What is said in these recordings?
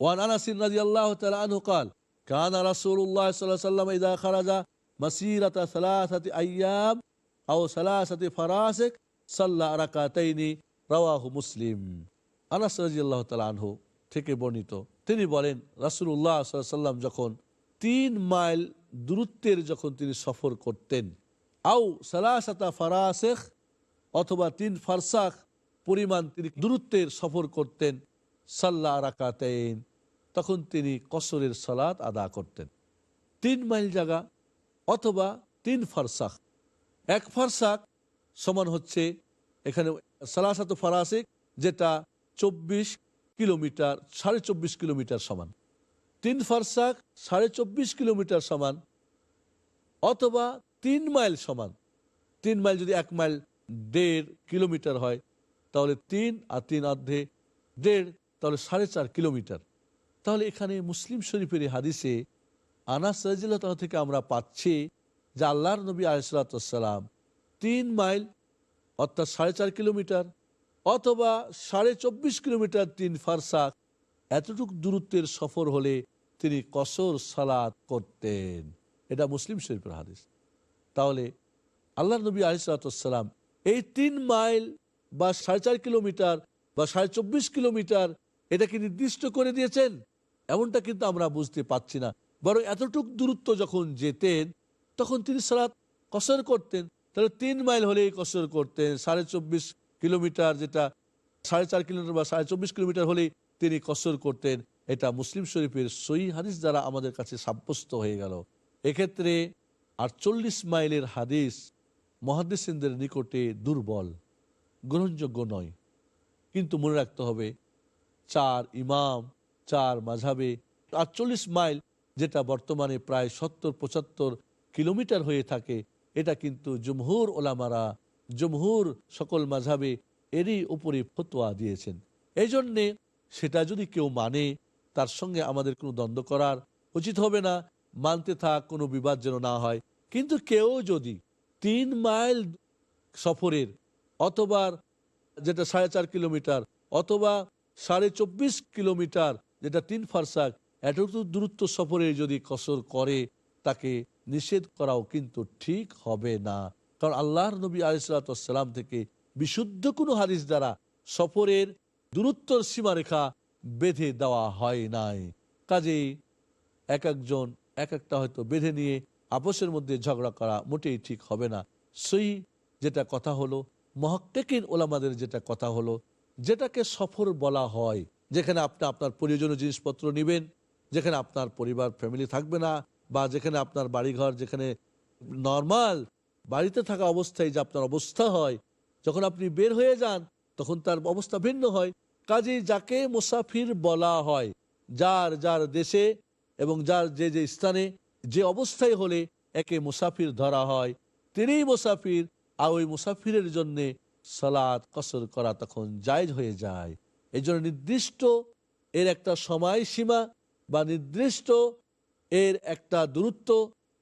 One আনাসিন রাদিয়াল্লাহু তাআলা আনহু قال كان رسول الله صلى الله عليه وسلم اذا خرج مسيره ثلاثه ايام او ثلاثه فراسك صلى ركعتين رواه মুসলিম আনাস রাদিয়াল্লাহু তাআলা আনহু থেকে বর্ণিত তিনি বলেন রাসূলুল্লাহ সাল্লাল্লাহু আলাইহি সাল্লাম যখন তিন মাইল দূরত্বের যখন তিনি সফর করতেন আও সালাসাতা ফারাসেখ অথবা তিন ফারসাখ পরিমাণ তিনি দূরত্বের সফর করতেন সাল্লাহ রাকাতেন তখন তিনি কসরের সালাত আদা করতেন। তিন মাইল জায়গা অথবা তিন ফারসাক এক ফারসাক সমান হচ্ছে এখানে সালাসাত ফারাসিক, যেটা চব্বিশ কিলোমিটার, সাড়ে চব্বিশ কিলোমিটার সমান। তিন ফারসাক সাড়ে চব্বিশ কিলোমিটার সমান অথবা তিন মাইল সমান। তিন মাইল যদি এক মাইল দেড় কিলোমিটার হয়, তাহলে তিন আর তিন অর্ধে দেড় তাহলে সাড়ে চার কিলোমিটার। তাহলে এখানে মুসলিম শরীফের হাদিসে আনাস রাজিল্লাহ থেকে আমরা পাচ্ছি যে আল্লাহর নবী আলিসাল্লাম তিন মাইল, অর্থাৎ সাড়ে চার কিলোমিটার অথবা সাড়ে চব্বিশ কিলোমিটার তিন ফারসাক এতটুক দূরত্বের সফর হলে তিনি কসর সালাত করতেন। এটা মুসলিম শরীফের হাদিস। তাহলে আল্লাহ নবী আলিসাল্লাম এই তিন মাইল বা সাড়ে চার কিলোমিটার বা সাড়ে চব্বিশ কিলোমিটার এটা কি নির্দিষ্ট করে দিয়েছেন। এমনটা কিন্তু আমরা বুঝতে পাচ্ছি না। বরং এতটুক দূরত্ব যখন যেতেন, তখন তিনি সালাত কসর করতেন। তাহলে তিন মাইল হলেই কসর করতেন। সাড়ে চব্বিশ কিলোমিটার যেটা, সাড়ে চার কিলোমিটার বা সাড়ে চব্বিশ কিলোমিটার হলেই তিনি কসর করতেন। এটা মুসলিম শরীফের সই হাদিস দ্বারা আমাদের কাছে সাব্যস্ত হয়ে গেল। এক্ষেত্রে আটচল্লিশ মাইলের হাদিস মহাদিসেনদের নিকটে দুর্বল, গ্রহণযোগ্য নয়। কিন্তু মনে রাখতে হবে চার ইমাম, চার মাঝাবে আটচল্লিশ মাইল, যেটা বর্তমানে প্রায় সত্তর, পঁচাত্তর কিলোমিটার হয়ে থাকে, এটা কিন্তু জমহুর ওলামারা, জমহুর সকল মাঝাবে এরই উপরে ফতোয়া দিয়েছেন। এই জন্যে সেটা যদি কেউ মানে তার সঙ্গে আমাদের কোনো দ্বন্দ্ব করার উচিত হবে না, মানতে থাক, কোনো বিবাদ যেন না হয়। কিন্তু কেউ যদি তিন মাইল সফরের, অথবা যেটা সাড়ে চার কিলোমিটার, অথবা সাড়ে চব্বিশ কিলোমিটার, যেটা তিন ফারসাক এতটুকু দূরত্ব সফরে যদি কসর করে, তাকে নিষেধ করাও কিন্তু ঠিক হবে না। কারণ আল্লাহর নবী আলিসাল্লাম থেকে বিশুদ্ধ কোনো হাদিস দ্বারা সফরের দূরত্বর সীমারেখা বেঁধে দেওয়া হয় নাই। কাজেই এক একজন, এক একটা হয়তো বেঁধে নিয়ে আপোষের মধ্যে ঝগড়া করা মোটেই ঠিক হবে না। সেই যেটা কথা হলো, মহাক্কেকিন ওলামাদের যেটা কথা হলো যেটাকে সফর বলা হয়, যেখানে আপনি আপনার প্রয়োজনীয় জিনিসপত্র নেবেন, যেখানে আপনার পরিবার ফ্যামিলি থাকবে না, বা যেখানে আপনার বাড়িঘর, যেখানে নর্মাল বাড়িতে থাকা অবস্থায় যে আপনার অবস্থা হয়, যখন আপনি বের হয়ে যান, তখন তার অবস্থা ভিন্ন হয়। কাজেই যাকে মুসাফির বলা হয়, যার যার দেশে এবং যার যে যে স্থানে, যে অবস্থায় হলে একে মুসাফির ধরা হয়। তিনিই মুসাফির, আর ওই মুসাফিরের জন্যে সালাদ কসর করা তখন জায়জ হয়ে যায়। এই জন্য নির্দিষ্ট এর একটা সময়সীমা বা নির্দিষ্ট এর একটা দূরত্ব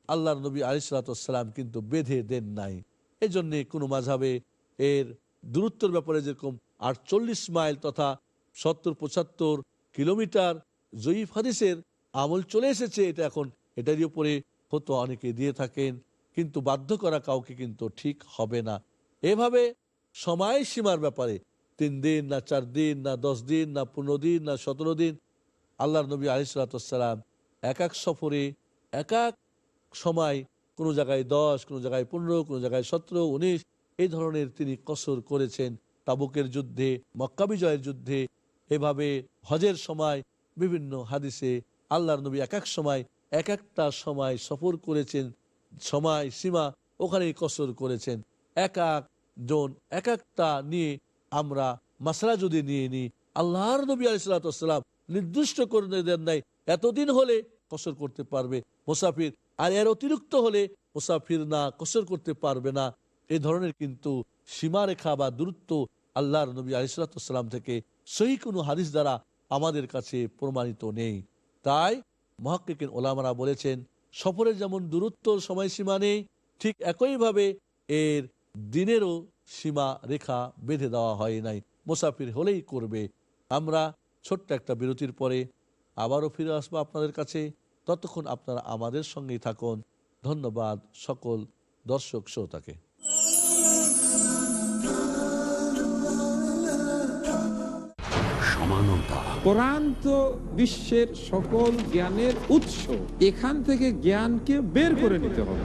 আল্লাহ নবী আলিসাল্লাম কিন্তু বেঁধে দেন নাই। এই জন্যে কোনো মাঝাবে এর দূরত্বর ব্যাপারে যেরকম আটচল্লিশ মাইল তথা সত্তর, পঁচাত্তর কিলোমিটার জয়ীফ হাদিসের আমল চলে এসেছে, এটা এখন এটারই উপরে হতো অনেকে দিয়ে থাকেন, কিন্তু বাধ্য করা কাউকে কিন্তু ঠিক হবে না। এভাবে সময় সীমার ব্যাপারে। তিন দিন, না চার দিন, না দশ দিন, না পনেরো দিন, না সতেরো দিন। আল্লাহ নবী আলিসাল্লাম এক এক সফরে, এক এক সময় কোনো জায়গায় দশ, কোনো জায়গায় পনেরো, কোনো জায়গায় সতেরো, উনিশ, এই ধরনের তিনি কসর করেছেন তাবুকের যুদ্ধে, মক্কা বিজয়ের যুদ্ধে। এভাবে হজের সময় বিভিন্ন হাদিসে আল্লাহর নবী এক এক সময়, এক একটা সময় সফর করেছেন, সময় সীমা ওখানেই কসর করেছেন। এক এক জন এক একটা নিয়ে আমরা মাসলা যদি নিয়ে নিই, আল্লাহর নবী আলিসাল্লাম নির্দিষ্ট করে দেন নাই, এতদিন হলে কসর করতে পারবে মুসাফির, আর এর অতিরিক্ত হলে মুসাফির না কসর করতে পারবে না। এই ধরনের কিন্তু সীমারেখা বা দূরত্ব আল্লাহর নবী আলিসাল্লাম থেকে সেই কোনো হাদিস দ্বারা আমাদের কাছে প্রমাণিত নেই। তাই মহাক্কিন ওলামারা বলেছেন সফরের যেমন দূরত্ব সময়সীমা নেই, ঠিক একইভাবে এর দিনেরও সীমা রেখা বেঁধে দেওয়া হয় নাই। মুসাফির হলেই করবে। আমরা ছোট্ট একটা বিরতির পরে আবারও ফিরে আসব আপনাদের কাছে। ততক্ষণ আপনারা আমাদের সঙ্গেই থাকুন। ধন্যবাদ সকল দর্শক শ্রোতাকে। সমানতা। কোরআন তো বিশ্বের সকল জ্ঞানের উৎস। এখান থেকে জ্ঞানকে বের করে নিতে হবে।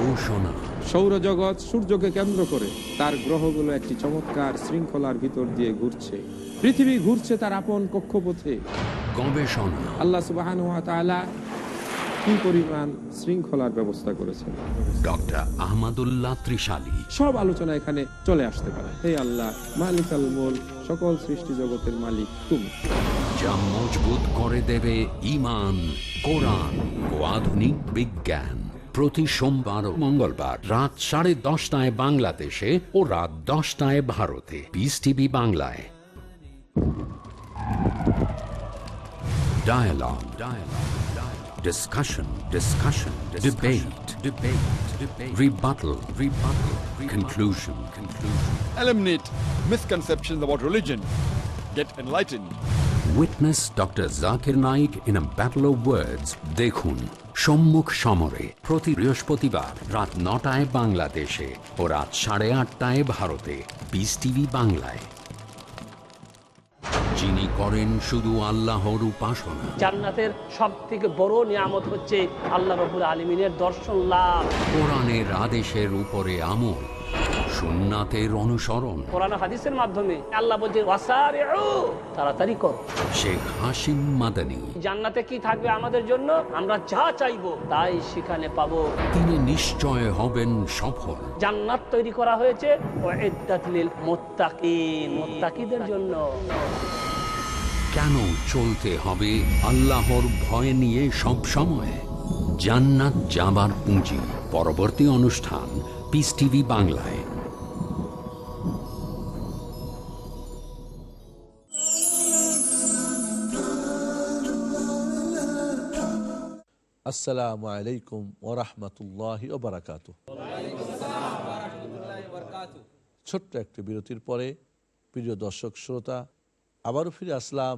ঘোষণা। সৌরজগৎ সূর্যকে কেন্দ্র করে তার গ্রহগুলো একটি চমৎকার শৃঙ্খলার ভিতর দিয়ে ঘুরছে। পৃথিবী ঘুরছে তার আপন কক্ষপথে। গবেষণা। আল্লাহ সুবাহান কি পরিমাণ শৃঙ্খলার ব্যবস্থা করেছেন। ডক্টর আহমদুল্লাহ ত্রিশালী। সব আলোচনা এখানে চলে আসতে পারে। হে আল্লাহ মালিক আল মোল সকল সৃষ্টি জগতের মালিক তুমি। যা মজবুত করে দেবে ইমান কোরআন ও আধুনিক বিজ্ঞান। প্রতি সোমবার ও মঙ্গলবার রাত সাড়ে দশটায় বাংলাদেশে ও রাত দশটায় ভারতে পিস টিভি বাংলায় Dialogue. Dialogue. Dialogue. Discussion. Discussion. Debate. Debate. Debate. Rebuttal. Rebuttal. Conclusion. Conclusion. Eliminate misconceptions about religion. Get enlightened. Witness doctor Zakir Naik in a battle of words দেখুন সম্মুখ সমরে প্রতি বৃহস্পতিবার রাত নটায় বাংলাদেশে ও রাত সাড়ে আটটায় ভারতে বিস টিভি বাংলায়। যিনি করেন শুধু আল্লাহর উপাসনা। জান্নাতের সব থেকে বড় নিয়ামত হচ্ছে আল্লাহ রবুল আলমিনের দর্শন লাভ। কোরআনের আদেশের উপরে আমল। সুন্নাতের অনুসরণ। কোরআন হাদিসের মাধ্যমে আল্লাহ তাড়াতাড়ি কর। শেখ হাসিম মাদানী। জান্নাতে কি থাকবে আমাদের জন্য? আমরা যা চাইব তাই সেখানে পাবো। তিনি নিশ্চয় হবেন সফল। জান্নাত তৈরি করা হয়েছে মুত্তাকিন জন্য। কেন চলতে হবে আল্লাহর ভয় নিয়ে সব সময়? জান্নাত যাবার পুঁজি। পরবর্তী অনুষ্ঠান পিস টিভি বাংলায়। আসসালামু আলাইকুম ওরহমতুল্লাহি ওবরাকাত ছোট্ট একটি বিরতির পরে, প্রিয় দর্শক, শ্রোতা, আবারও ফিরে আসলাম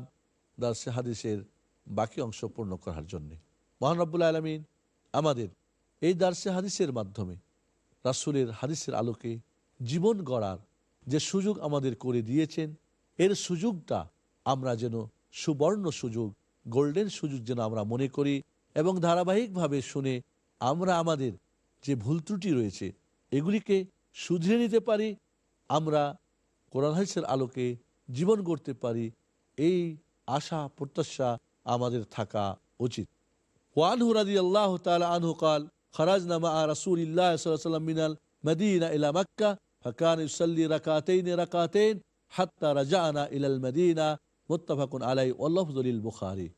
দার্সে হাদিসের বাকি অংশ পূর্ণ করার জন্যে। মহানব্বুল আলমিন আমাদের এই দার্সে হাদিসের মাধ্যমে রাসুলের হাদিসের আলোকে জীবন গড়ার যে সুযোগ আমাদের করে দিয়েছেন, এর সুযোগটা আমরা যেন সুবর্ণ সুযোগ, গোল্ডেন সুযোগ যেন আমরা মনে করি এবং ধারাবাহিকভাবে শুনে আমরা আমাদের যে ভুল ত্রুটি রয়েছে, এগুলিকে শুধরে নিতে পারি, আমরা কোরআন হাইসের আলোকে জীবন করতে পারি, এই আশা, প্রত্যাশা আমাদের থাকা উচিত। ওয়ান আল্লাহ মিনাল রাকাতেইন হাত্তা ইলাল মোত্তাফাকুন আলাই বুখারি।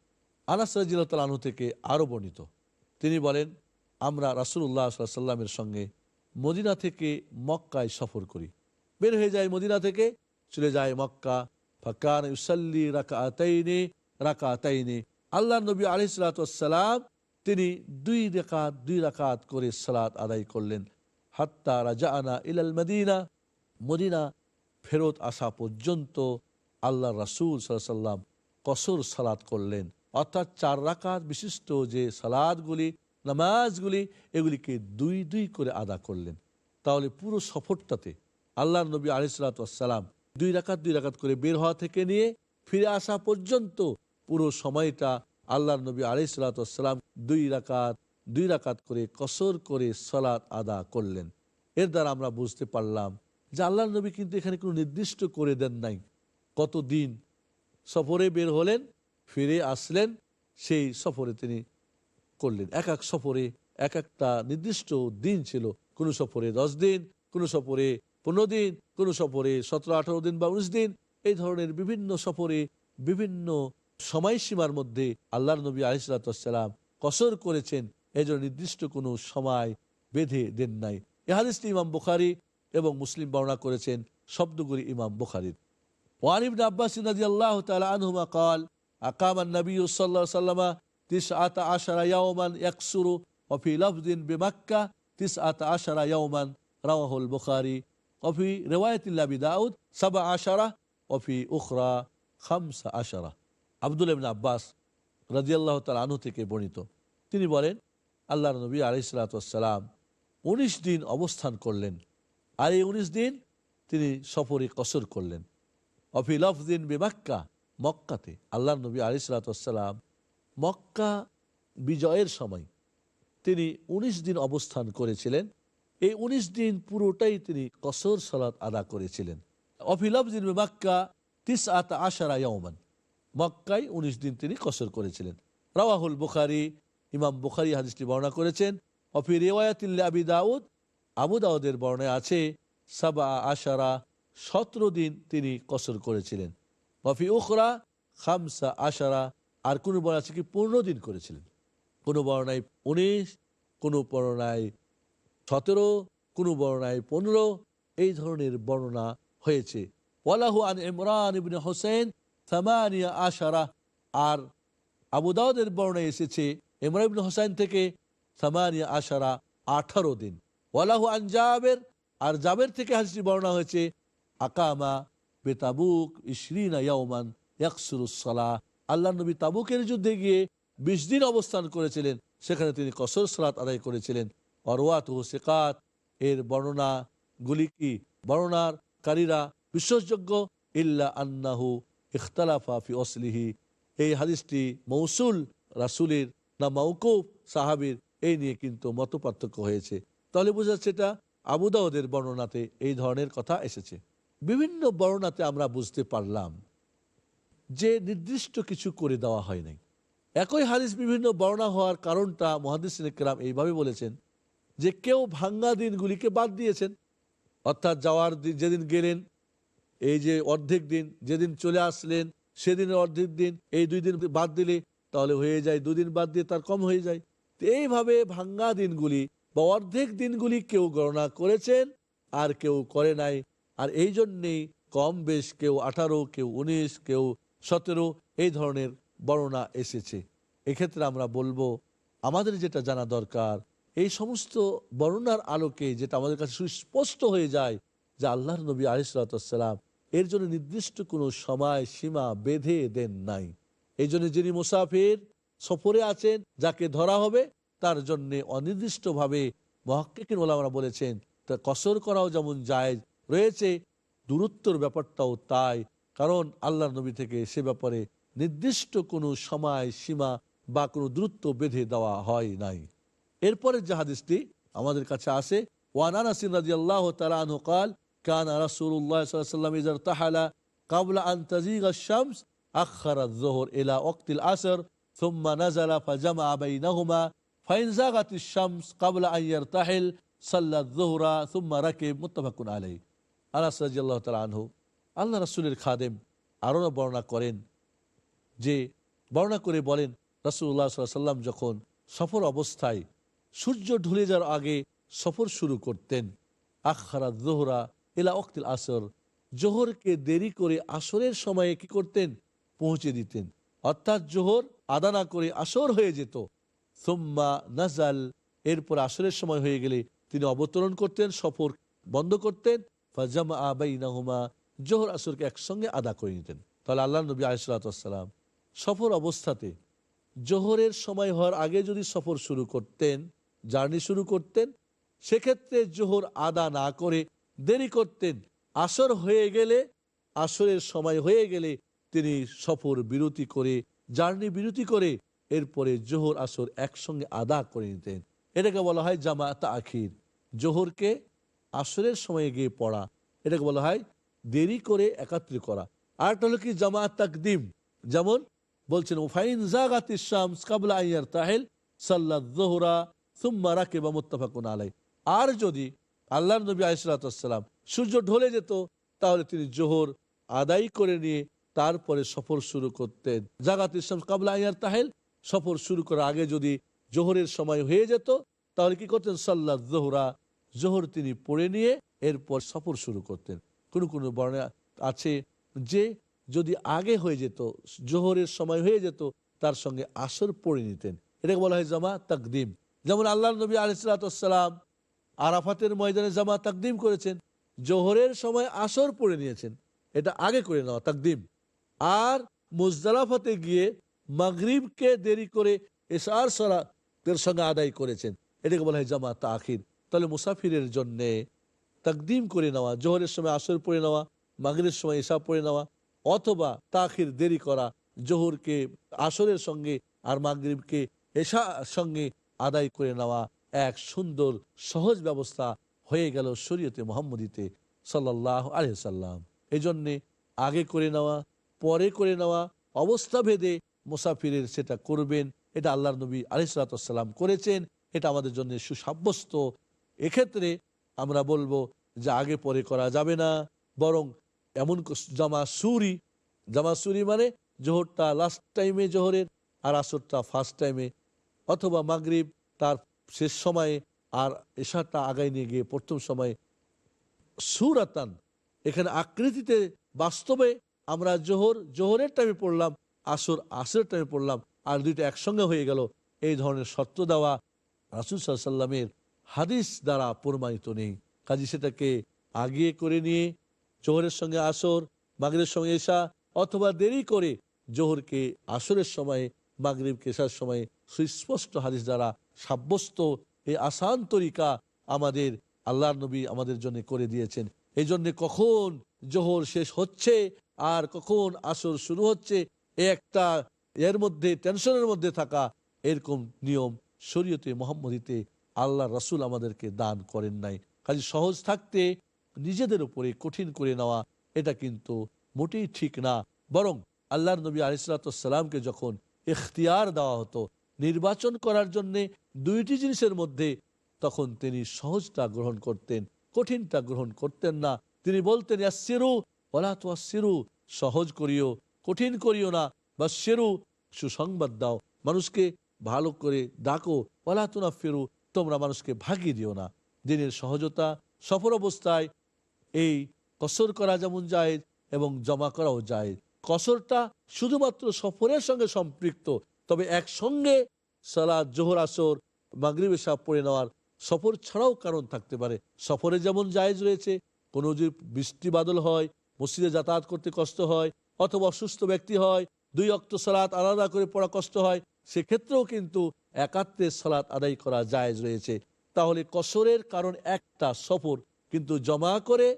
আনাস আনহু থেকে আরও বর্ণিত। তিনি বলেন, আমরা আলাইহি সাল্লামের সঙ্গে মদিনা থেকে মক্কায় সফর করি। বের হয়ে যায় মদিনা থেকে, চলে যায় মক্কা। ফাকান ইউসাল্লি রাকাতাইনি রাকাতাইনি। আল্লাহ নবী আলিসালাম তিনি দুই রেখাত দুই রাকাত করে সালাত আদায় করলেন। হাত্তা রাজা আনা ইলাল মদিনা মদিনা ফেরত আসা পর্যন্ত আল্লাহ রাসুল সাল্লাম কসর সালাত করলেন। অর্থাৎ চার রাকাত বিশিষ্ট যে সালাদগুলি, নামাজগুলি, এগুলিকে দুই দুই করে আদা করলেন। তাহলে পুরো সফরটাতে আল্লাহ নবী আলিসালাম দুই রাকাত দুই রাকাত করে বের হওয়া থেকে নিয়ে ফিরে আসা পর্যন্ত পুরো সময়টা আল্লাহ নবী আলিসাল্লাম দুই রাকাত দুই রাকাত করে কসর করে সলাৎ আদা করলেন। এর দ্বারা আমরা বুঝতে পারলাম যে আল্লাহ নবী কিন্তু এখানে কোনো নির্দিষ্ট করে দেন নাই। কতদিন সফরে বের হলেন ফিরে আসলেন, সেই সফরে তিনি করলেন। এক এক সফরে এক একটা নির্দিষ্ট দিন ছিল। কোনো সফরে দশ দিন, কোনো সফরে পনেরো দিন, কোনো সফরে সতেরো, আঠারো দিন বা উনিশ দিন। এই ধরনের বিভিন্ন সফরে বিভিন্ন সময়সীমার মধ্যে আল্লাহ নবী আলিসালাম কসর করেছেন। এজন্য নির্দিষ্ট কোনো সময় বেঁধে দেন নাই। এহাদিসটি ইমাম বুখারি এবং মুসলিম বর্ণনা করেছেন, শব্দগুলি ইমাম বুখারির। ওয়ানিবিন আব্বাস নদী আল্লাহ তালা আনহুমা কাল আকামান নবী সাল্লাহ সাল্লামা তিস আতা আশারা ইয়াওমান ইয়াকসুরু অফি লফদিন বেমাক্কা তিস আতা আশারা ইয়াওমান রাওয়াহুল বুখারি অফি রেওয়ায়তিল্লাবি দাউদ সাবা আশারা অফি উখরা খামসা আশারা আবদুল আব্বাস রাজিয়াল্লাহ তাল আনু বর্ণিত। তিনি বলেন আল্লাহ নবী আলাইসালাতাম উনিশ দিন অবস্থান করলেন। আর এই উনিশ দিন তিনি সফরে কসর করলেন। অফি লফদিন বেমাক্কা মক্কাতে আল্লাহ নবী আলিসালাম মক্কা বিজয়ের সময় তিনি ১৯ দিন অবস্থান করেছিলেন। এই ১৯ দিন পুরোটাই তিনি কসর সালাত আদা করেছিলেন। অফিলফজিন মাক্কা তিস আত আশারা ইয়মান মক্কায় ১৯ দিন তিনি কসর করেছিলেন। রাওয়াহুল বুখারি, ইমাম বুখারি হাদিসটি বর্ণনা করেছেন অফি রেওয়ায়াতিল্লা আবি দাউদ, আবু দাউদের বর্ণায় আছে সাবা আশারা সতেরো দিন তিনি কসর করেছিলেন। অফি উখরা খামসা আশারা আর কোনো বর্ণা আছে কি পনেরো দিন করেছিলেন? কোনো বর্ণায় উনিশ, কোনো বর্ণায় সতেরো, কোনো বর্ণায় পনেরো, এই ধরনের বর্ণনা হয়েছে। ওয়ালাহু আন ইমরান ইবনে হোসেন থামানিয়া আশারা, আর আবু দাউদের বর্ণায় এসেছে ইমরান ইবনে হোসেন থেকে থামানিয়া আশারা আঠারো দিন। ওয়ালাহু আন জাবের, আর জাবের থেকে হাসি বর্ণনা হয়েছে আকামা বেতাবুক ইশরিনা ইয়াউমান ইয়াকসুরুসলা আল্লাহ নবী তাবুকের যুদ্ধে গিয়ে বিশ দিন অবস্থান করেছিলেন। সেখানে তিনি কসর সালাত আদায় করেছিলেন। অরওয়াত ও সেকাত, এর বর্ণনা গুলি কি? বর্ণনাকারীরা বিশ্বাসযোগ্য, ইল্লা আন্নাহু ইখতালাফা ফি অসলিহি। এই হাদিসটি মৌসুল রাসুলের না মৌকুফ সাহাবির, এই নিয়ে কিন্তু মত হয়েছে। তাহলে বোঝা যাচ্ছে এটা আবুদাউদের বর্ণনাতে এই ধরনের কথা এসেছে। বিভিন্ন বর্ণনাতে আমরা বুঝতে পারলাম যে নির্দিষ্ট কিছু করে দেওয়া হয় নাই। একই হাদিস বিভিন্ন বর্ণা হওয়ার কারণটা মহাদিস কেরাম এইভাবে বলেছেন যে কেউ ভাঙ্গা দিনগুলিকে বাদ দিয়েছেন। অর্থাৎ যাওয়ার দিন- যেদিন গেলেন, এই যে অর্ধেক দিন, যেদিন চলে আসলেন, সেদিনের অর্ধেক দিন, এই দুই দিন বাদ দিলে তাহলে হয়ে যায়, দুদিন বাদ দিয়ে তার কম হয়ে যায়। এইভাবে ভাঙ্গা দিনগুলি বা অর্ধেক দিনগুলি কেউ গণনা করেছেন আর কেউ করে নাই। আর এই জন্যেই কম বেশ কেউ আঠারো, কেউ উনিশ, কেউ সতেরো এই ধরনের বর্ণনা এসেছে। এক্ষেত্রে আমরা বলব, আমাদের যেটা জানা দরকার, এই সমস্ত বর্ণনার আলোকে যেটা আমাদের কাছে সুস্পষ্ট হয়ে যায়, যে আল্লাহর নবী আলিসাল্লাম এর জন্য নির্দিষ্ট কোনো সময়, সীমা, বেঁধে দেন নাই। এই জন্য যিনি মুসাফির সফরে আছেন, যাকে ধরা হবে, তার জন্যে অনির্দিষ্টভাবে মহাক্কিন ওলামারা বলেছেন, তা কসর করাও যেমন জায়েজ রয়েছে দূরত্বর ব্যাপারটাও তাই কারণ আল্লাহ নবী থেকে সে ব্যাপারে নির্দিষ্ট কোনো সময় সীমা বা কোনো দূরত্ব বেঁধে দেওয়া হয় নাই এরপরে যে হাদিসটি আমাদের কাছে আসে ওয়ানান আসিন রাজি আল্লাহ তালু কাল কান রাসুল্লাহ সাল্লাম ইজার তাহালা কাবলা আন তাজিগ শামস أخر الظهر إلى وقت العصر ثم نزل فجمع بينهما فإن زاغت الشمس قبل أن يرتحل صلى الظهر ثم ركب متفق عليه আনাস রাজিয়াল্লাহ তালা আনহু, আল্লাহ রাসুলের খাদেম আরও বর্ণনা করেন যে, বর্ণনা করে বলেন রাসুল্লাহ সাল্লাম যখন সফর অবস্থায় সূর্য ঢুলে যাওয়ার আগে সফর শুরু করতেন, আখারা জোহরা এলা অক্তিল আসর, জোহরকে দেরি করে আসরের সময়ে কি করতেন? পৌঁছে দিতেন। অর্থাৎ জোহর আদা না করে আসর হয়ে যেত। সোম্মা নাজাল, এরপর আসরের সময় হয়ে গেলে তিনি অবতরণ করতেন, সফর বন্ধ করতেন জোহর আসরকে একসঙ্গে আদা করে নিতেন। তাহলে আল্লাহ নবী আলিসাল্লাম সফর অবস্থাতে জোহরের সময় হওয়ার আগে যদি সফর শুরু করতেন, জার্নি শুরু করতেন, সেক্ষেত্রে জোহর আদা না করে দেরি করতেন। আসর হয়ে গেলে, আসরের সময় হয়ে গেলে তিনি সফর বিরতি করে, জার্নি বিরতি করে এরপরে জোহর আসর একসঙ্গে আদা করে নিতেন। এটাকে বলা হয় জামাত আখির। জোহরকে আসরের সময়ে গিয়ে পড়া। এটাকে বলা হয় দেরি করে একাত্রিত করা। আরেকটা হলো কি? জামাত তাকদিম। যেমন বলছেন ওফাইন জাগাত শামস কাবলা আইয়ার তাহেল সাল্লা জোহরা সুম্মা রাকে বা মুত্তাফাকুন আলাই আর যদি আল্লাহ নবী আলিসাল্লাম সূর্য ঢলে যেত, তাহলে তিনি জোহর আদায় করে নিয়ে তারপরে সফর শুরু করতেন। জাগাত ইসলাম কাবলা আইয়ার তাহেল সফর শুরু করার আগে যদি জোহরের সময় হয়ে যেত, তাহলে কি করতেন? সাল্লা জোহরা জোহর তিনি পড়ে নিয়ে এরপর সফর শুরু করতেন। কোন কোন বর্ণে আছে যে যদি আগে হয়ে যেত, জোহরের সময় হয়ে যেত, তার সঙ্গে আসর পড়ে নিতেন। এটাকে বলা হয় জামা তাকদিম। যেমন আল্লাহ নবী আলিসাল্লাম আরাফাতের ময়দানে জামা তাকদিম করেছেন, জোহরের সময় আসর পড়ে নিয়েছেন। এটা আগে করে নেওয়া তাকদিম। আর মুজদালাফাতে গিয়ে মাগরিবকে দেরি করে এসার সলাতের সঙ্গে আদায় করেছেন। এটাকে বলা হয় জামা তাখির। তাহলে মুসাফিরের জন্যে তাকদিম করে নেওয়া, জোহরের সময় আসর পড়ে নেওয়া মাগরের সময় এসা পড়ে নেওয়া, অথবা তাখির দেরি করা, জোহরকে আসরের সঙ্গে আর মাগরিবকে এসা সঙ্গে আদায় করে নেওয়া এক সুন্দর, সহজ ব্যবস্থা হয়ে গেল শরীয়তে মোহাম্মদীতে সাল্লাহ আলহাম এই জন্যে আগে করে নেওয়া, পরে করে নেওয়া, অবস্থা ভেদে মুসাফিরের সেটা করবেন। এটা আল্লাহর নবী আলিসাল্লাম করেছেন। এটা আমাদের জন্য সুসাব্যস্ত এক্ষেত্রে আমরা বলব যে আগে পরে করা যাবে না, বরং এমন জামা সুরি জামা সুরি মানে জোহরটা লাস্ট টাইমে জোহরের আর আসরটা ফার্স্ট টাইমে অথবা মাগরিব তার শেষ সময়ে আর এশাটা আগায় নিয়ে গিয়ে প্রথম সময়ে। সুরাতান, এখানে আকৃতিতে বাস্তবে আমরা জোহর, জোহরের টাইমে পড়লাম, আসর, আসরের টাইমে পড়লাম, আর দুইটা একসঙ্গে হয়ে গেল। এই ধরনের সত্য দেওয়া রাসুল সাল্লামের হাদিস দ্বারা প্রমাণিত নেই। কাজী সেটাকে আগিয়ে করে নিয়ে জোহরের সঙ্গে আসর মাগরের সঙ্গে এসা অথবা দেরি করে জোহরকে আসরের সময়ে মাগরিবকে কেশার সময়ে সুস্পষ্ট হাদিস দ্বারা সাব্যস্ত এই আসান তরিকা আমাদের আল্লাহর নবী আমাদের জন্য করে দিয়েছেন। এই জন্য কখন জোহর শেষ হচ্ছে আর কখন আসর শুরু হচ্ছে একটা এর মধ্যে, টেনশনের মধ্যে থাকা এরকম নিয়ম শরীয়তে, মোহাম্মদীতে আল্লাহ রাসূল আমাদেরকে দান করেন নাই। কাজে সহজ থাকতে নিজেদের উপরে কঠিন করে নেওয়া, এটা কিন্তু মোটেই ঠিক না। বরং আল্লাহর নবী আলিসালামকে যখন এখতিয়ার দেওয়া হতো, নির্বাচন করার জন্যে দুইটি জিনিসের মধ্যে তখন তিনি সহজটা গ্রহণ করতেন, কঠিনটা গ্রহণ করতেন না। তিনি বলতেন ইয়াসিরু ওলা তো সিরু সহজ করিও, কঠিন করিও না। বা সেরু সুসংবাদ দাও। মানুষকে ভালো করে ডাকো ওলা তুনা ফেরু তোমরা মানুষকে ভাগিয়ে দিও না। দিনের সহজতা সফর অবস্থায় এই কসর করা যেমন যায় এবং জমা করাও যায় কসরটা শুধুমাত্র সফরের সঙ্গে সম্পৃক্ত, তবে একসঙ্গে সালাদ জোহর, আসর, মাগরিবে সাপ পড়ে নেওয়ার সফর ছাড়াও কারণ থাকতে পারে। সফরে যেমন জায়েজ রয়েছে, কোনো যদি বৃষ্টি বাদল হয়, মসজিদে যাতায়াত করতে কষ্ট হয় অথবা অসুস্থ ব্যক্তি হয়, দুই অক্ত সালাত আলাদা করে পড়া কষ্ট হয়, সেক্ষেত্রেও কিন্তু একাত্রের সালাত আদায় করা জায়েজ রয়েছে। তাহলে কসরের কারণ একটা সফর, কিন্তু জমা করে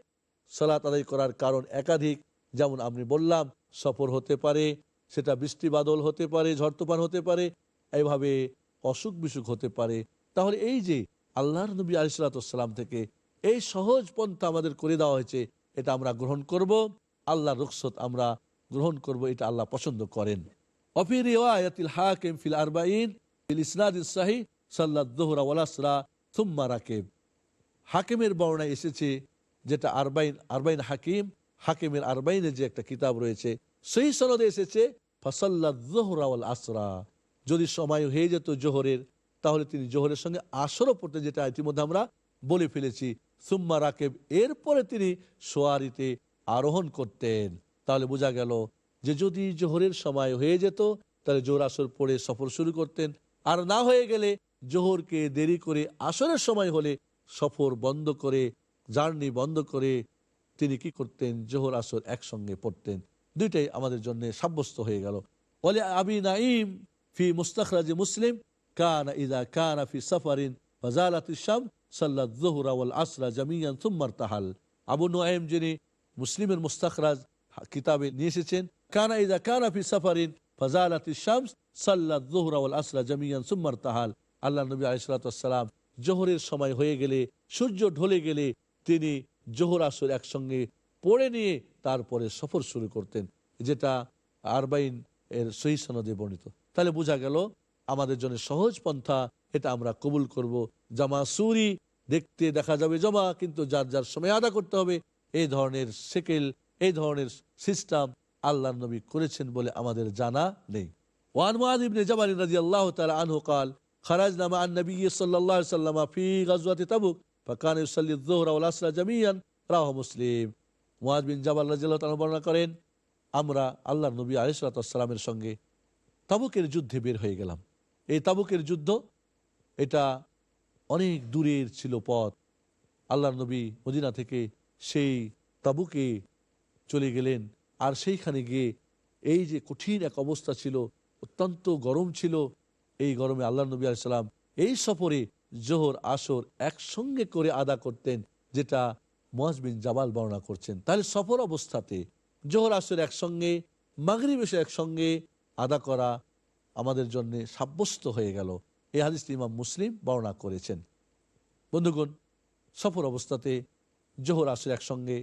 সালাত আদায় করার কারণ একাধিক। যেমন আমি বললাম, সফর হতে পারে, সেটা বৃষ্টি বাদল হতে পারে, ঝড় তুফান হতে পারে এইভাবে অসুখ বিসুখ হতে পারে। তাহলে এই যে আল্লাহর নবী আলিসাল্লাম থেকে এই সহজ পন্থা আমাদের করে দেওয়া হয়েছে, এটা আমরা গ্রহণ করব, আল্লাহর রুখসত আমরা গ্রহণ করব, এটা আল্লাহ পছন্দ করেন। অফি রিওয়ায়াতিল হাকিম ফিল আরবাইন রাকেব। হাকিমের বর্ণায় এসেছে যেটা আরবাইন আরবাইন হাকিম, হাকিমের আরবাইনের যে একটা কিতাব রয়েছে, সেই সনদে এসেছে আসরা। যদি সময় হয়ে যেত জোহরের, তাহলে তিনি জোহরের সঙ্গে আসরও পড়তে যেটা ইতিমধ্যে আমরা বলে ফেলেছি। সুম্মা রাকেব এরপরে তিনি সোয়ারিতে আরোহণ করতেন। তাহলে বোঝা গেল যে যদি জোহরের সময় হয়ে যেত, তাহলে জোহর আসর পড়ে সফর শুরু করতেন। আর না হয়ে গেলে জোহরকে দেরি করে আসরের সময় হলে সফর বন্ধ করে, জার্নি বন্ধ করে তিনি কি করতেন? জোহর আসর একসঙ্গে পড়তেন। দুইটাই আমাদের জন্য সাব্যস্ত হয়ে গেল। বলে আবি নাইম ফি মুস্তাখরাজি মুসলিম কানা ইদা কানা ফি সাফারিন ফাজালাত আসরা তাহাল আবু যিনি মুসলিমের মুস্তাখরাজ কিতাবে নিয়ে এসেছেন, কানা ইদা কানা ফি সাফারিন জোহরের সময় হয়ে গেলে, সূর্য ঢলে গেলে তিনি জোহর আসর একসঙ্গে পড়ে নিয়ে তারপরে সফর শুরু করতেন, যেটা আরবাইন এর সহি বর্ণিত। তাহলে বোঝা গেল আমাদের জন্য সহজ পন্থা, এটা আমরা কবুল করব। জামা সুরি দেখতে দেখা যাবে জমা, কিন্তু যার যার সময় আদা করতে হবে, এই ধরনের সেকেল, এই ধরনের সিস্টেম আল্লাহ নবী করেছেন বলে আমাদের জানা নেই ওয়ান মুআদ ইবনে জাবাল রাদিয়াল্লাহু তাআলা আনহু قال خرجنا مع النبي صلى الله عليه وسلم في غزوة تبوك فكان يصلي الظهر والعصر جميعا রাহ মুসলিম মুয়াজ বিন জাবাল রাদিয়াল্লাহু তাআলা বর্ণনা করেন আমরা আল্লাহর নবী আলাইহিসসালামের সঙ্গে তাবুকের যুদ্ধে বের হয়ে গেলাম এই তাবুকের যুদ্ধ এটা অনেক দূরের ছিল পথ আল্লাহর নবী মদিনা থেকে সেই তাবুকে চলে গেলেন আর সেইখানে গিয়ে এই যে কঠিন এক অবস্থা ছিল, অত্যন্ত গরম ছিল, এই গরমে আল্লাহ নবী আলাইসাল্লাম এই সফরে জোহর, আসর একসঙ্গে করে আদা করতেন, যেটা মহাজবিন জাবাল বর্ণনা করছেন। তাহলে সফর অবস্থাতে জোহর, আসর একসঙ্গে, মাগরিব এসে একসঙ্গে আদা করা আমাদের জন্য সাব্যস্ত হয়ে গেল। এই হাদিসটি ইমাম মুসলিম বর্ণনা করেছেন। বন্ধুগণ, সফর অবস্থাতে জোহর, আসর একসঙ্গে,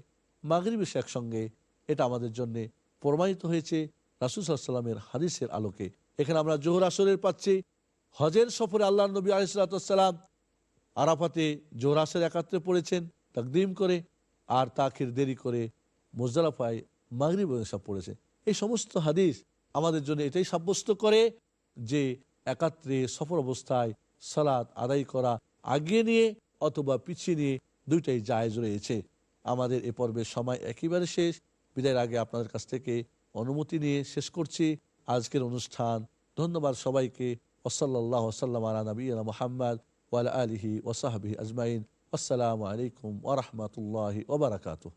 মাগরিব এসে একসঙ্গে এটা আমাদের জন্য প্রমাণিত হয়েছে রাসুল সাল্লামের হাদিসের আলোকে। এখানে আমরা জোহর আসরের পাচ্ছি, হজের সফরে আল্লাহ নবী আলিসাল্লাম আরাফাতে জোহর আসর একাত্রে পড়েছেন, তাকদিম করে আর তাখির দেরি করে মোজদালাফায় মাগরিব সব পড়েছে। এই সমস্ত হাদিস আমাদের জন্য এটাই সাব্যস্ত করে যে একাত্রে সফর অবস্থায় সালাত আদায় করা আগিয়ে নিয়ে অথবা পিছিয়ে নিয়ে দুইটাই জায়েজ রয়েছে। আমাদের এ পর্বের সময় একেবারে শেষ। বিদায়ের আগে আপনাদের কাছ থেকে অনুমতি নিয়ে শেষ করছি। আজকের অনুষ্ঠান, ধন্যবাদ সবাইকে। ওসল্লাহ ওসাল্লাম আলা মোহাম্মদ ওয়ালা আলিহি ওসাহাবি আজমাইন। আসসালামু আলাইকুম ওরহমতুল্লাহি ওবরাকাতুহ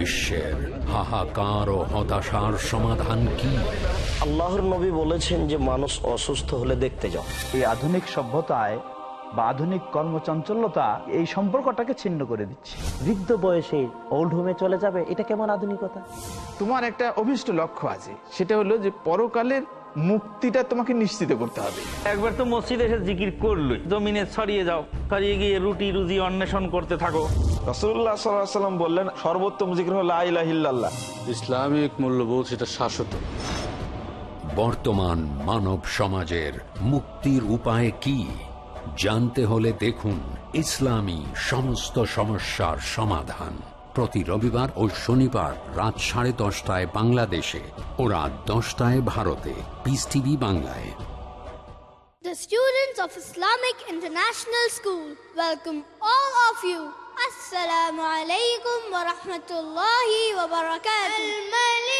বিশ্বের হাহাকার ও হতাশার সমাধান কি? আল্লাহর নবী বলেছেন যে মানুষ অসুস্থ হলে দেখতে যাও। এই আধুনিক সভ্যতায় বা আধুনিক কর্মচঞ্চলতা এই সম্পর্কটাকে ছিন্ন করে দিচ্ছে। বৃদ্ধ বয়সে ওল্ড হোমে চলে যাবে এটা কেমন আধুনিকতা? তোমার একটা অভিষ্ট লক্ষ্য আছে সেটা হলো যে পরকালের মুক্তিটা তোমাকে নিশ্চিত করতে হবে। একবার তো মসজিদে এসে জিকির করল জমিনে ছড়িয়ে যাও ছড়িয়ে গিয়ে রুটি রুজি অন্বেষণ করতে থাকো। রসুল্লাহ সাল্লাম বললেন সর্বোত্তম জিকির হলো আইলাহিল্লাহ ইসলামিক মূল্যবোধ সেটা শাশ্বত। বর্তমান মানব সমাজের মুক্তির উপায় কি? জানতে হলে দেখুন ইসলামী সমস্ত সমস্যার সমাধান। প্রতি রবিবার ও শনিবার রাত সাড়ে দশটায় বাংলাদেশে ও রাত দশটায় ভারতে পিস টিভি বাংলায় The students of Islamic International School welcome all of you. Assalamu alaikum wa rahmatullahi wa barakatuh.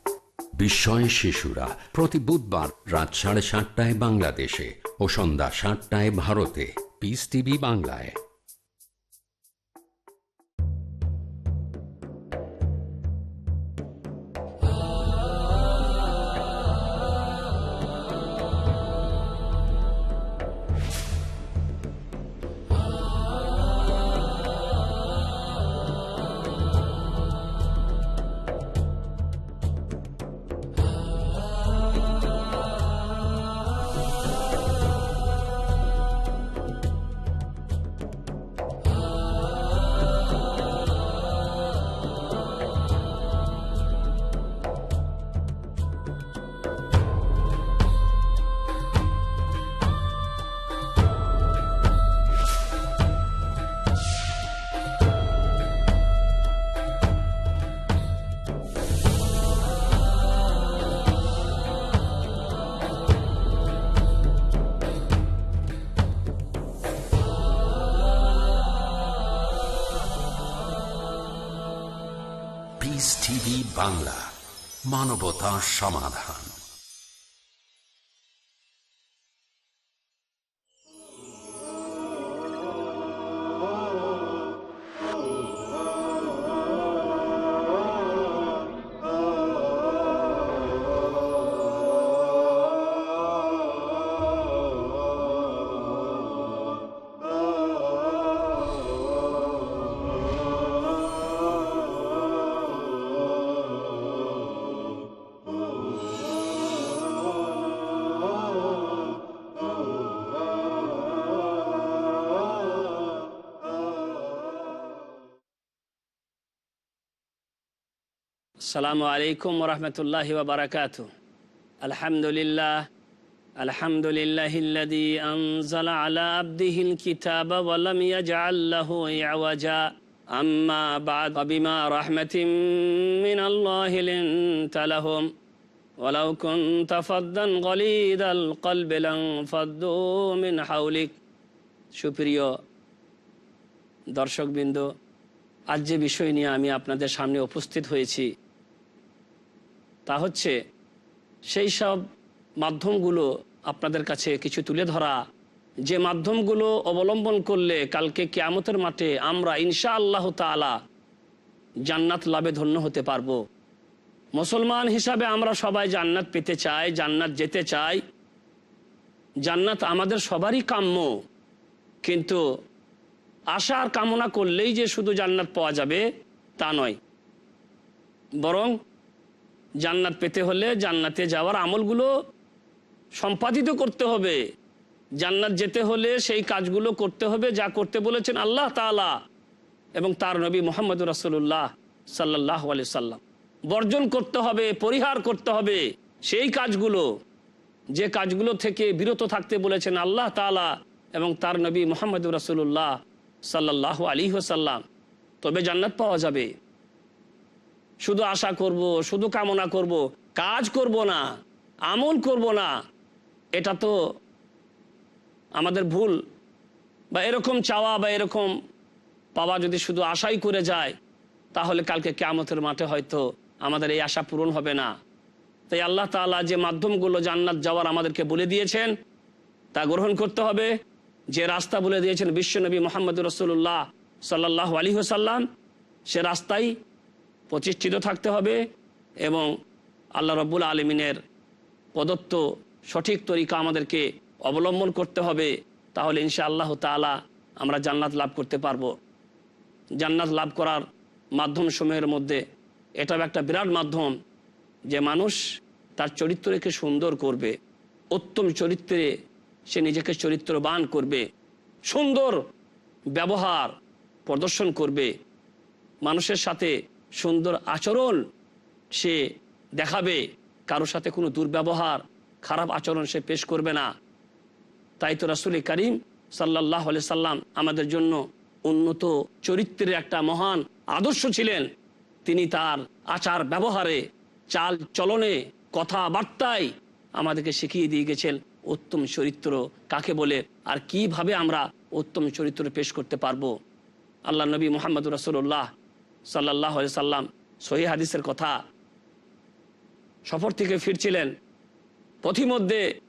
বিস্ময় শিশুরা প্রতি বুধবার রাত সাড়ে সাতটায় বাংলাদেশে ও সন্ধ্যা সাতটায় ভারতে। পিস টিভি বাংলায়। বাংলা মানবতা সমাধান। আসসালামু আলাইকুম রহমতুল্লাহ বারকাত আলহামদুলিল্লাহ আলহামদুলিল্লাহ الذي أنزل على عبده الكتاب ولم يجعل له عوجا أما بعد فبما رحمة من الله لنت لهم ولو كنت فظا غليظ القلب لانفضوا من حولك সুপ্রিয় দর্শকবৃন্দ আজ যে বিষয় নিয়ে আমি আপনাদের সামনে উপস্থিত হয়েছি তা হচ্ছে সেই সব মাধ্যমগুলো আপনাদের কাছে কিছু তুলে ধরা। যে মাধ্যমগুলো অবলম্বন করলে কালকে কেয়ামতের মাঠে আমরা ইনশা আল্লাহ তালা জান্নাত লাভে ধন্য হতে পারব। মুসলমান হিসাবে আমরা সবাই জান্নাত পেতে চাই, জান্নাত যেতে চাই। জান্নাত আমাদের সবারই কাম্য। কিন্তু আশার কামনা করলেই যে শুধু জান্নাত পাওয়া যাবে তা নয়। বরং জান্নাত পেতে হলে জান্নাতে যাওয়ার আমলগুলো সম্পাদিত করতে হবে। জান্নাত যেতে হলে সেই কাজগুলো করতে হবে, যা করতে বলেছেন আল্লাহ তালা এবং তার নবী মোহাম্মদ রাসুল্লাহ সাল্লাহ আলি সাল্লাম। বর্জন করতে হবে, পরিহার করতে হবে সেই কাজগুলো। যে কাজগুলো থেকে বিরত থাকতে বলেছেন আল্লাহ তালা এবং তার নবী মোহাম্মদ রাসুল্লাহ সাল্লাহ আলী সাল্লাম তবে জান্নাত পাওয়া যাবে। শুধু আশা করব, শুধু কামনা করব, কাজ করব না, আমল করব না, এটা তো আমাদের ভুল। বা এরকম চাওয়া বা এরকম পাওয়া যদি শুধু আশাই করে যায়, তাহলে কালকে কেয়ামতের মাঠে হয়তো আমাদের এই আশা পূরণ হবে না। তাই আল্লাহ তালা যে মাধ্যমগুলো জান্নাত যাওয়ার আমাদেরকে বলে দিয়েছেন, তা গ্রহণ করতে হবে। যে রাস্তা বলে দিয়েছেন বিশ্বনবী মোহাম্মদ রসুল্লাহ সাল্লাহ আলী সাল্লাম সে রাস্তাই প্রতিষ্ঠিত থাকতে হবে এবং আল্লাহ রব্বুল আলমিনের প্রদত্ত সঠিক তরিকা আমাদেরকে অবলম্বন করতে হবে, তাহলে ইনশা আল্লাহ তালা আমরা জান্নাত লাভ করতে পারব। জান্নাত লাভ করার মাধ্যম সমূহের মধ্যে এটাও একটা বিরাট মাধ্যম যে মানুষ তার চরিত্রকে সুন্দর করবে, উত্তম চরিত্রে সে নিজেকে চরিত্রবান করবে, সুন্দর ব্যবহার প্রদর্শন করবে, মানুষের সাথে সুন্দর আচরণ সে দেখাবে। কারোর সাথে কোনো দুর্ব্যবহার, খারাপ আচরণ সে পেশ করবে না। তাই তো রাসুল করিম সাল্লাহ সাল্লাম আমাদের জন্য উন্নত চরিত্রের একটা মহান আদর্শ ছিলেন। তিনি তার আচার ব্যবহারে, চাল চলনে, কথাবার্তায় আমাদেরকে শিখিয়ে দিয়ে গেছেন উত্তম চরিত্র কাকে বলে আর কীভাবে আমরা উত্তম চরিত্র পেশ করতে পারব। আল্লাহ নবী মোহাম্মদ রসুল্লাহ সাল্লাহ সাল্লাম সহি হাদিসের কথা সফর থেকে ফিরছিলেন। পথিমধ্যে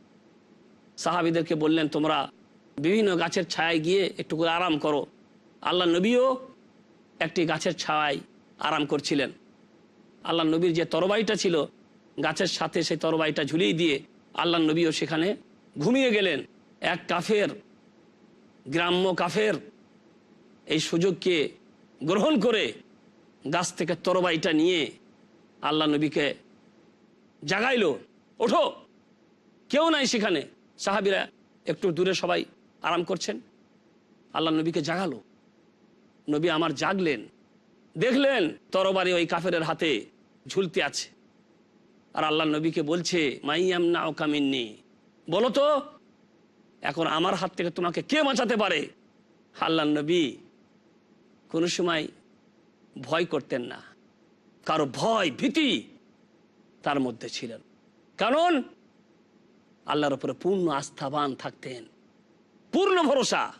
সাহাবিদেরকে বললেন, তোমরা বিভিন্ন গাছের ছায় গিয়ে একটু করে আরাম করো। আল্লাহ নবীও একটি গাছের ছায় আরাম করছিলেন। আল্লাহ নবীর যে তরবাইটা ছিল, গাছের সাথে সেই তরবাইটা ঝুলিয়ে দিয়ে আল্লাহ নবীও সেখানে ঘুমিয়ে গেলেন। এক কাফের, গ্রাম্য কাফের এই সুযোগকে গ্রহণ করে গাছ থেকে তরবাইটা নিয়ে আল্লাহ নবীকে জাগাইলো। ওঠো। কেউ নাই সেখানে। সাহাবিরা একটু দূরে সবাই আরাম করছেন। আল্লাহ নবীকে জাগালো। নবী আমার জাগলেন। দেখলেন তরবারি ওই কাফের হাতে ঝুলতে আছে। আর আল্লাহ নবীকে বলছে মাইয়াম না ওকামিননি বলো তো, এখন আমার হাত থেকে তোমাকে কে বাঁচাতে পারে? আল্লাহ নবী কোনো সময় ভয় করতেন না। কারও ভয়, ভীতি তার মধ্যে ছিলেন কারণ আল্লাহর উপরে পূর্ণ আস্থাবান থাকতেন। পূর্ণ ভরসা।